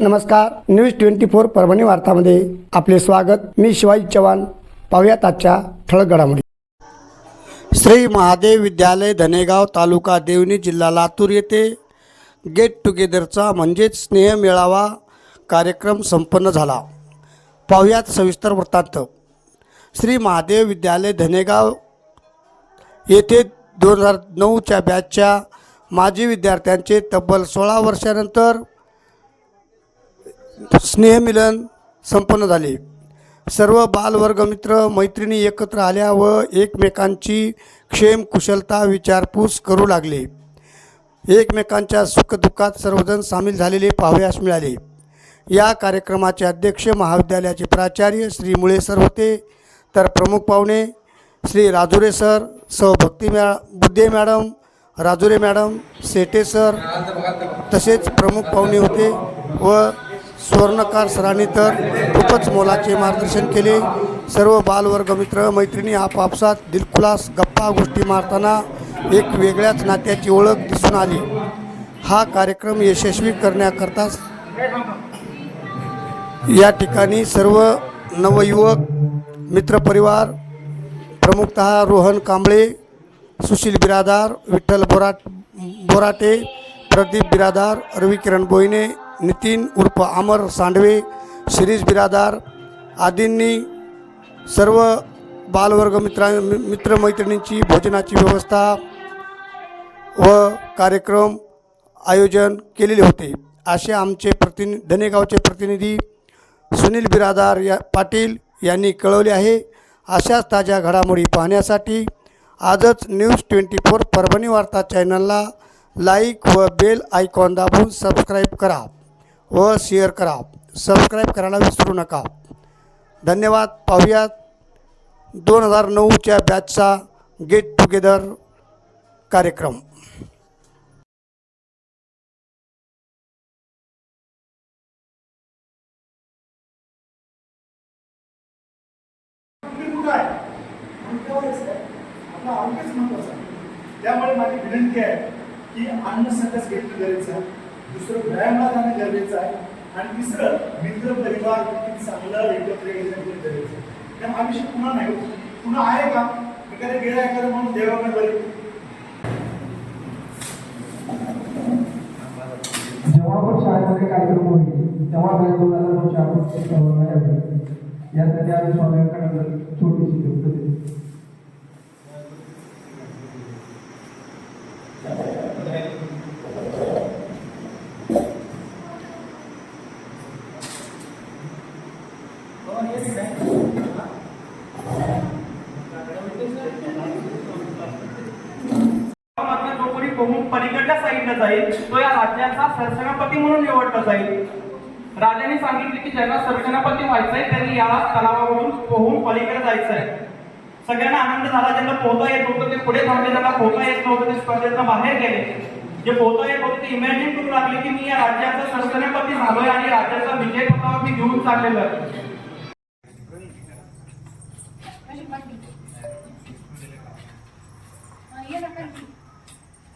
नमस्कार news twenty four Parbhani वार्तामध्ये आपले स्वागत. मी शिवाजी चव्हाण. पाहुयात आजच्या ठळक घडामोडी. श्री महादेव विद्यालय धनेगाव तालुका देवणी जिल्हा लातूर येथे गेट टुगेदरचा म्हणजेच स्नेह मेळावा कार्यक्रम संपन्न झाला. पाहुयात सविस्तर वृत्तांत. श्री महादेव विद्यालय धनेगाव येथे दोन हजार नऊच्या बॅचच्या माजी विद्यार्थ्यांचे तब्बल सोळा वर्षानंतर स्नेहमिलन संपन्न झाले. सर्व बालवर्गमित्र मैत्रिणी एकत्र आल्या व एकमेकांची क्षेम कुशलता विचारपूस करू लागले. एकमेकांच्या सुखदुःखात सर्वजण सामील झालेले पाहावयास मिळाले. या कार्यक्रमाचे अध्यक्ष महाविद्यालयाचे प्राचार्य श्री मुळे सर होते. तर प्रमुख पाहुणे श्री राजुरे सर सौ भक्ती मॅ Budhe madam Rajure madam Sete sir तसेच प्रमुख पाहुणे होते व सुवर्णकार सरांनी तर खूपच मोलाचे मार्गदर्शन केले. सर्व बालवर्ग मित्र मैत्रिणी आपापसात दिलखुलास गप्पा गोष्टी मारताना एक वेगळ्याच नात्याची ओळख दिसून आली. हा कार्यक्रम यशस्वी करण्याकरताच या ठिकाणी सर्व नवयुवक मित्रपरिवार प्रमुखतः रोहन कांबळे सुशील बिरादार विठ्ठल बोराट बोराटे प्रदीप बिरादार रवी किरण बोईने नितीन उर्फ अमर सांडवे शिरीष बिरादार आदींनी सर्व बालवर्ग मित्रा मित्रमैत्रिणींची भोजनाची व्यवस्था व कार्यक्रम आयोजन केलेले होते. असे आमचे प्रतिनि धनेगावचे प्रतिनिधी सुनील बिरादार या पाटील यांनी कळवले आहे. अशाच ताज्या घडामोडी पाहण्यासाठी आजच न्यूज ट्वेंटी फोर परभणी वार्ता चॅनलला लाईक व बेल आयकॉन दाबून सबस्क्राईब करा. व शेअर करा. सबस्क्राईब करायला विसरू नका. धन्यवाद. पाहूयात. दोन हजार नऊच्या बॅचचा गेट टुगेदर कार्यक्रम. त्यामुळे माझी विनंती आहे की अन्न संघच घेतलं गरजेचं दुसरं व्यायामाला जाणं गरजेचं आहे. आणि तिसरं मित्र परिवार किती चांगलं एकत्र येणं पण गरजेचं आहे. त्यामुळे आयुष्य पुन्हा नाही पुन्हा आहे का? एखाद्या गेला एखादं म्हणून देवाकडे बरे. जेव्हा पण शाळेमध्ये कार्यक्रम होईल तेव्हा दोन हजार दोनशे आपण सहभागी आहे. यासाठी आम्ही स्वामी विवेकानंद छोटीशी गिफ्ट पलीकडल्या साईडला जाईल. तो या राज्याचा सरसेनापती म्हणून निवडला जाईल. राजाने सांगितले की ज्यांना सरसेनापती व्हायचंय त्यांनी या तलावावरून पोहून पलीकडे जायचंय. सगळ्यांना आनंद झाला ज्यांना पोहता येत नव्हतं ते पुढे थांबले ज्यांना पोहता येत नव्हतं ते स्पर्धेतनं बाहेर गेले. जे पोहता येत होते ते इमॅजिन करू लागले की मी या राज्याचा सरसेनापती झालोय आणि राज्याचा विजय मी घेऊन चाललेलो आहे.